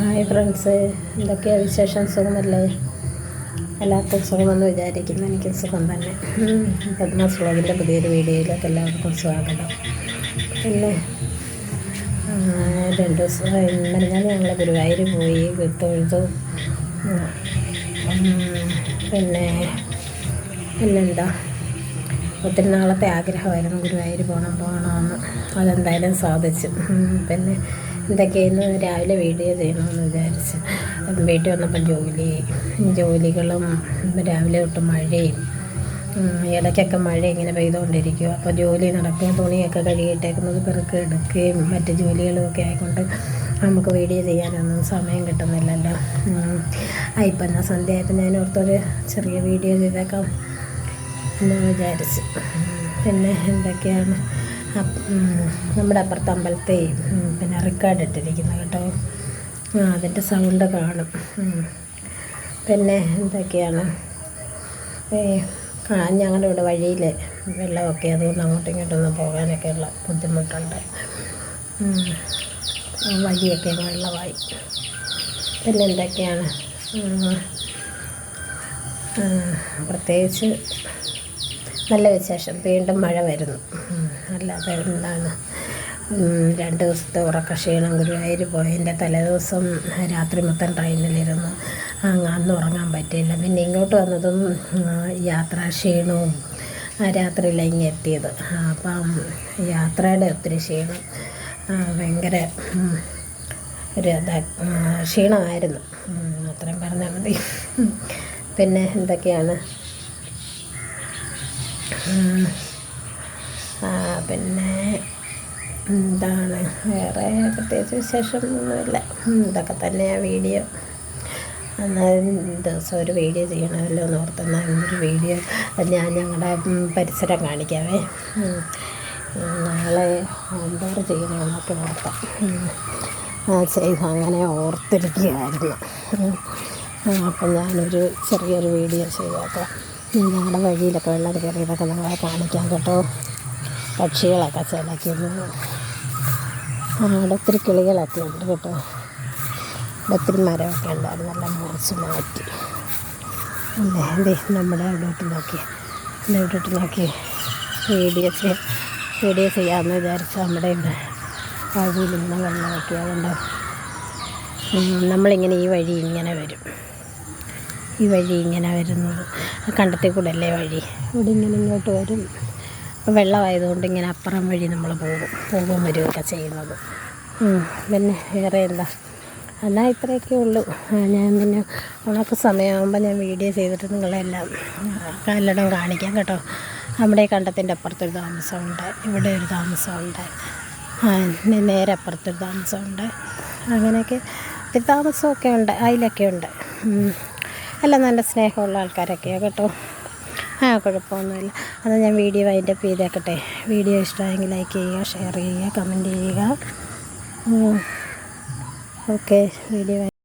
Hi friends എന്തൊക്കെയാണ് വിശേഷം? സുഖമല്ലേ? എല്ലാവർക്കും സുഖമെന്ന് വിചാരിക്കുന്നു. എനിക്ക് സുഖം തന്നെ. പത്മാസ് വ്ളോഗിന്റെ പുതിയൊരു വീഡിയോയിലേക്ക് എല്ലാവർക്കും സ്വാഗതം. പിന്നെ രണ്ട് ദിവസം ഞാൻ ഞങ്ങൾ ഗുരുവായൂർ പോയി വിട്ടൊഴുതു. പിന്നെ പിന്നെന്താ? ഒത്തിരി നാളത്തെ ആഗ്രഹമായിരുന്നു ഗുരുവായൂർ പോകണം പോകണമെന്ന്. അതെന്തായാലും സാധിച്ചു. പിന്നെ പിന്നെ എന്തൊക്കെയായിരുന്നു രാവിലെ വീഡിയോ ചെയ്യണമെന്ന് വിചാരിച്ച്. വീട്ടിൽ വന്നപ്പം ജോലി ജോലികളും രാവിലെ തൊട്ട് മഴയും. ഇടയ്ക്കൊക്കെ മഴ ഇങ്ങനെ പെയ്തുകൊണ്ടിരിക്കും അപ്പോൾ ജോലി നടക്കുകയും തുണിയൊക്കെ കഴുകിയിട്ടേക്കുന്നത് പെറുക്കി എടുക്കുകയും മറ്റ് ജോലികളും ഒക്കെ ആയിക്കൊണ്ട് നമുക്ക് വീഡിയോ ചെയ്യാനൊന്നും സമയം കിട്ടുന്നില്ലല്ലോ. ഇപ്പം എന്നാൽ സന്ധ്യയായപ്പോൾ ഞാൻ ഓർത്തൊരു ചെറിയ വീഡിയോ ചെയ്തേക്കാം. എന്ന് വിചാരിച്ച്. പിന്നെ എന്തൊക്കെയാണ്? നമ്മുടെ അപ്പുറത്തെ അമ്പലത്തെ പിന്നെ റെക്കോർഡ് ഇട്ടിരിക്കുന്നു കേട്ടോ. അതിന്റെ സൗണ്ട് കാണും. പിന്നെ എന്തൊക്കെയാണ്? ഞങ്ങളുടെ ഇവിടെ വഴിയിൽ വെള്ളമൊക്കെ അതുകൊണ്ട് അങ്ങോട്ടും ഇങ്ങോട്ടൊന്നും പോകാനൊക്കെയുള്ള ബുദ്ധിമുട്ടുണ്ട്. ഉം. ആ വഴിയൊക്കെ വെള്ളമായി. പിന്നെ എന്തൊക്കെയാണ്? പ്രത്യേകിച്ച് നല്ല വിശേഷം. വീണ്ടും മഴ വരുന്നു. അല്ലാതെ എന്താണ് രണ്ട് ദിവസത്തെ ഉറക്ക ക്ഷീണം ഗുരുവായൂർ പോയതിന്റെ തലേദിവസം രാത്രി മൊത്തം ട്രെയിനിലിരുന്നു. അങ്ങ് അന്ന് ഉറങ്ങാൻ പറ്റിയില്ല. പിന്നെ ഇങ്ങോട്ട് വന്നതും യാത്രാ ക്ഷീണവും ആ രാത്രിയിലാണ് ഇങ്ങ് എത്തിയത്. അപ്പം യാത്രയുടെ ഒത്തിരി ക്ഷീണം ഭയങ്കര ഒരു ക്ഷീണമായിരുന്നു. അത്രയും പറഞ്ഞാൽ മതി. പിന്നെ എന്തൊക്കെയാണ്? പിന്നെ എന്താണ്? വേറെ പ്രത്യേകിച്ച് വിശേഷം ഒന്നുമില്ല ഉം, ഇതൊക്കെ തന്നെയാണ് വീഡിയോ. എന്നാലും ദിവസം ഒരു വീഡിയോ ചെയ്യണമല്ലോ എന്ന് ഓർത്തെന്നാൽ ഒരു വീഡിയോ ഞാൻ ഞങ്ങളുടെ പരിസരം കാണിക്കാവേ. നാളെ എന്തോർ ചെയ്യണമെന്നൊക്കെ ഓർത്താം. ചെയ്ത് അങ്ങനെ ഓർത്തിരിക്കുകയായിരുന്നു. അപ്പം ഞാനൊരു ചെറിയൊരു വീഡിയോ ചെയ്തേക്കാം. ഞങ്ങളുടെ വഴിയിലൊക്കെ വെള്ളം കയറിയതൊക്കെ നിങ്ങളെ കാണിക്കാം കേട്ടോ. പക്ഷികളൊക്കെ ചിലയ്ക്കുന്നു. ഒത്തിരി കിളികളൊക്കെ ഉണ്ട് കേട്ടോ. ഒത്തിരി മരമൊക്കെ ഉണ്ടായിരുന്നു നല്ല മുറിച്ച് മാറ്റി. അല്ലേ? നമ്മുടെ അവിടോട്ട് നോക്കി. അവിടോട്ട് നോക്കി. ചെയ്യാം വീഡിയോ ചെയ്യാമെന്ന് വിചാരിച്ച നമ്മുടെ ഇവിടെ വഴിയിൽ ഇങ്ങനെ വെള്ളമൊക്കെ അതുകൊണ്ട് ഉണ്ടോ നമ്മളിങ്ങനെ ഈ വഴി ഇങ്ങനെ വരും. ഈ വഴി ഇങ്ങനെ വരുന്നത്. കണ്ടത്തിൽ കൂടല്ലേ വഴി? ഇവിടെ ഇങ്ങനെ ഇങ്ങോട്ട് വരും. വെള്ളമായതുകൊണ്ട് ഇങ്ങനെ അപ്പുറം വഴി നമ്മൾ പോകും. പോകും വരികയൊക്കെ ചെയ്യുന്നത്. പിന്നെ വേറെ എന്താ? എന്നാൽ ഇത്രയൊക്കെ ഉള്ളൂ. ഞാൻ പിന്നെ ഉണക്ക് സമയമാകുമ്പോൾ ഞാൻ വീഡിയോ ചെയ്തിട്ട് നിങ്ങളെല്ലാം എല്ലായിടം കാണിക്കാം കേട്ടോ. നമ്മുടെ ഈ കണ്ടത്തിന്റെ അപ്പുറത്തൊരു താമസമുണ്ട്. ഇവിടെ ഒരു താമസമുണ്ട്. നേരെ അപ്പുറത്തൊരു താമസമുണ്ട്. അങ്ങനെയൊക്കെ. ഒത്തിരി താമസമൊക്കെ ഉണ്ട്. അതിലൊക്കെ ഉണ്ട്. ഉം. എല്ലാം നല്ല സ്നേഹമുള്ള ആൾക്കാരൊക്കെയാണ് കേട്ടോ. ആ കുഴപ്പമൊന്നുമില്ല. അത് ഞാൻ വീഡിയോ അതിന്റെ ചെയ്തേക്കട്ടെ. വീഡിയോ ഇഷ്ടമായെങ്കിൽ ലൈക്ക് ചെയ്യുക ഷെയർ ചെയ്യുക കമന്റ് ചെയ്യുക. Okay video